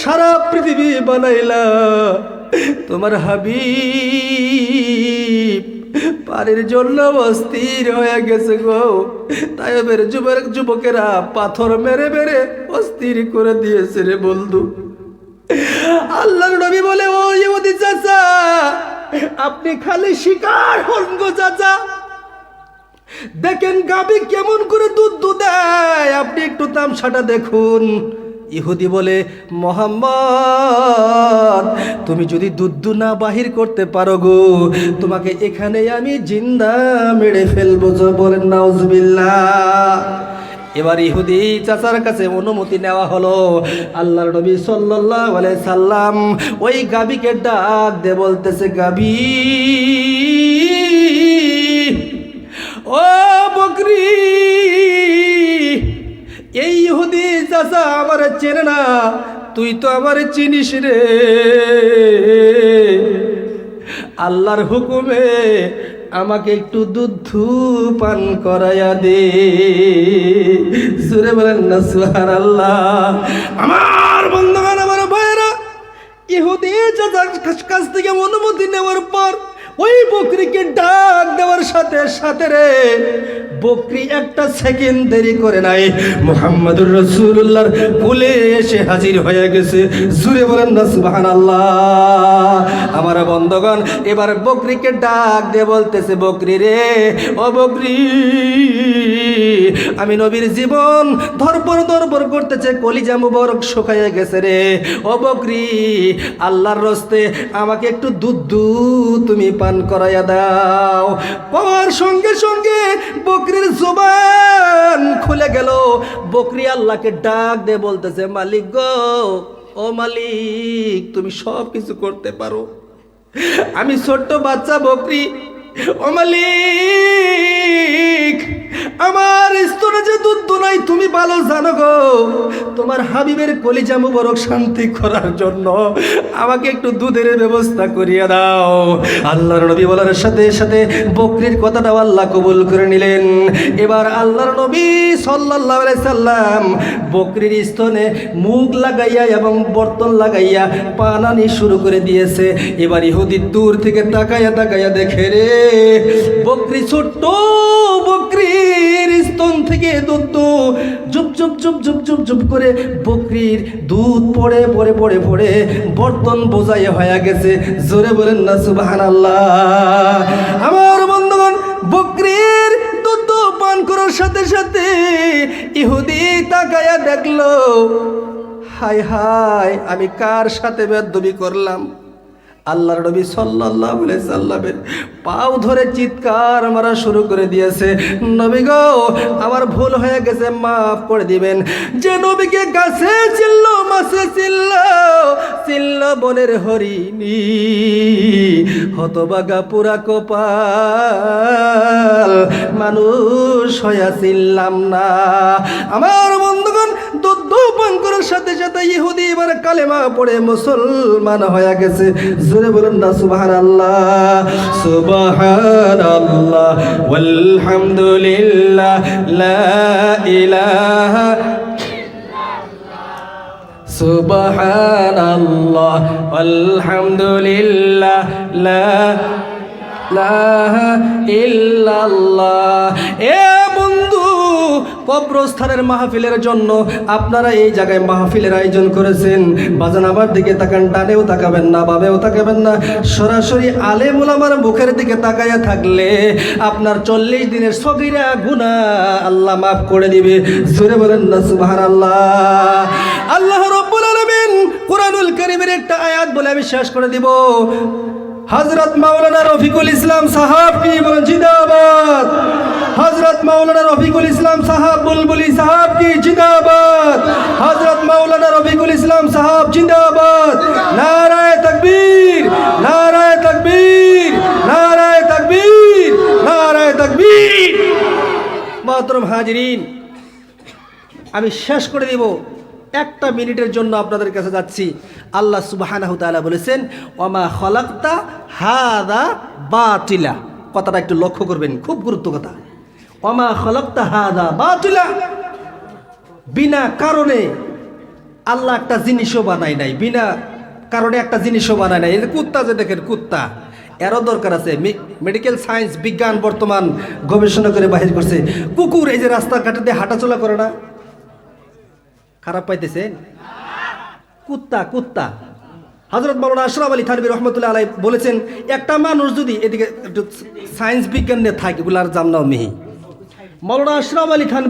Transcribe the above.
সারা পৃথিবী বানাইলা। তোমার হাবিব পানির জন্য অস্থির হয়ে গেছে গো। তাই এবার যুবক, যুবকেরা পাথর মেরে মেরে অস্থির করে দিয়েছে রে বন্ধু। আল্লাহ নবী বলে, ও ইহুদি চাচা, আপনি খালি শিকার হন গো চাচা। দেখেন গাবি কেমন করে দুধ দুধ দেয়। আপনি একটু তামসাটা দেখুন। ইহুদি বলে, মোহাম্মদ, তুমি যদি দুধ না বাহির করতে পারো গো, তোমাকে এখানে আমি জিন্দা মেরে ফেলব বলেন, নাউজবিল্লাহ। এবার ইহুদি চাচার কাছে অনুমতি নেওয়া হলো। আল্লাহর নবী সাল্লাল্লাহু আলাইহি সাল্লাম ওই গাবিকে ডাক দে বলতেছে গাবি চেনে না, তুই তো আমার চিনিস রে। আল্লাহর হুকুমে আমাকে একটু দুধ পান করাইয়া দে। সুরে বলেন না সুহার আল্লাহ আমার বন্ধুগণ, আমার ভাইয়েরা, ইহুদি কাছ থেকে অনুমতি নেওয়ার পর ওই বকরিকে দেওয়ার সাথে সাথে রে। বকরি একটা সেকেন্ড দেরি করে নাই। মোহাম্মদুর রসুল্লাহর কুলে এসে হাজির হয়ে গেছে। জুড়ে বলেন না সুবাহান আল্লাহ আমার বন্ধগণ, এবার বকরিকে ডাক দিয়ে বলতেছে, বকরি রে, ও বকরি, আমি নবীর জীবন ধরপর ধরপর করতেছে, কলিজা মুবারক শুকাইয়া গেছে রে। ও বকরি, আল্লাহর রস্তে আমাকে একটু দুধ দুধ তুমি পান করাইয়া দাও। সঙ্গে সঙ্গে বকরির জোবান খুলে গেল। বকরি আল্লাহকে ডাক দিয়ে বলতেছে, মালিক গো, ও মালিক, তুমি সব কিছু করতে পারো। আমি ছোট্ট বাচ্চা বকরি। ও মালিক আমার স্তরে যে দুধ দুনাই, তুমি ভালো জানো গো। তোমার হাবিবের কলিজা মুবারক শান্তি করার জন্য আমাকে একটু দুধের ব্যবস্থা করিয়া দাও। আল্লাহর নবী বলার সাথে সাথে বকরির কথাটাও আল্লাহ কবুল করে নিলেন। এবার আল্লাহর নবী আলাইহি সাল্লাম বকরির স্তনে মুখ লাগাইয়া এবং বর্তন লাগাইয়া পানানি শুরু করে দিয়েছে। এবার ইহুদি দূর থেকে তাকাইয়া তাকাইয়া দেখে রে, বকরি ছোট্ট বকরির স্তন থেকে দুধ জুপ জুপ জুপ জুপ জুপ জুপ করে বকরির দুধ পড়ে পড়ে পড়ে পড়ে বর্তন বোঝাই হয়ে গেছে। জোরে বলেন না সুবাহান আল্লাহ আমার বন্ধুগণ, বকরির দুধ পান করার সাথে সাথে ইহুদি তাকায়া দেখল হাই হাই আমি কার সাথে বেদবি করলাম? আল্লাহর নবী আলাইহি সাল্লামের পাও ধরে চিৎকার মারা শুরু করে দিয়েছে। নবী গো, আমার ভুল হয়ে গেছে, মাফ করে দিবেন। যে নবীকে গাছে চিল্ল মাছে চিল্ল চিল্ল বনের হরিণী, হতবাগা পুরা কপাল, মানুষ হইয়া চিল্লাম না। আমার করার সাথে সাথে ইহুদি এবার কালেমা পড়ে মুসলমান হয়ে গেছে। জোরে বলুন না সুবাহান আল্লাহ সুবাহান আল্লাহ আলহামদুলিল্লাহ লা ইলাহা বন্ধু কব্রস্থানের মাহফিলের জন্য আপনারা এই জায়গায় মাহফিলের আয়োজন করেছেন। বাজান দিকে তাকান, ডানেও তাকাবেন না বাবেও তাকাবেন না। সরাসরি আলেম ওলামার মুখের দিকে তাকাইয়া থাকলে আপনার চল্লিশ দিনের সগিরা গুণা আল্লাহ মাফ করে দিবে। জোরে বলেন না সুবাহান আল্লাহ আল্লাহ রব্বুল আলামিন কোরআনুল কারীমের একটা আয়াত বলে আমি শেষ করে দিব। হজরত মাওলানা রফিকুল ইসলাম সাহাব কি বলেন, জিন্দাবাদ। হজরত মাওলানা রফিকুল ইসলাম সাহাব, বুলবুলি সাহাব কি জিন্দাবাদ? হজরত মাওলানা রফিকুল ইসলাম সাহাব জিন্দাবাদ। নারায় তকবীর নারায় তকবীর নারায় তকবীর নারায় তকবীর। মাতরম হাজিরিন, আমি শেষ করে দিব। একটা মিনিটের জন্য আপনাদের কাছে যাচ্ছি। আল্লাহ সুবাহানাহু তাআলা বলেছেন, ওমা খলাক্তা হাদা বাতিলা। কথাটা একটু লক্ষ্য করবেন, খুব গুরুত্ব কথা। বাতিলা। বিনা কারণে আল্লাহ একটা জিনিসও বানায় নাই। বিনা কারণে একটা জিনিসও বানায় নাই। কুত্তা যে দেখেন, কুত্তা। এরও দরকার আছে। মেডিকেল সায়েন্স বিজ্ঞান বর্তমান গবেষণা করে বাহির করছে। কুকুর এই যে রাস্তাঘাটে দিয়ে হাঁটাচলা করে না? খারাপ পাইতেছেন? কুত্তা কুত্তা। হজরত মাওলানা আশরাফ আলী থানবী রহমতুল্লাহ আলাই বলেছেন, একটা মানুষ যদি এদিকে একটু সায়েন্স বিজ্ঞান নিয়ে থাকে আর জানলাম মিহি। মাওলানা আশরাফ আলী থানবী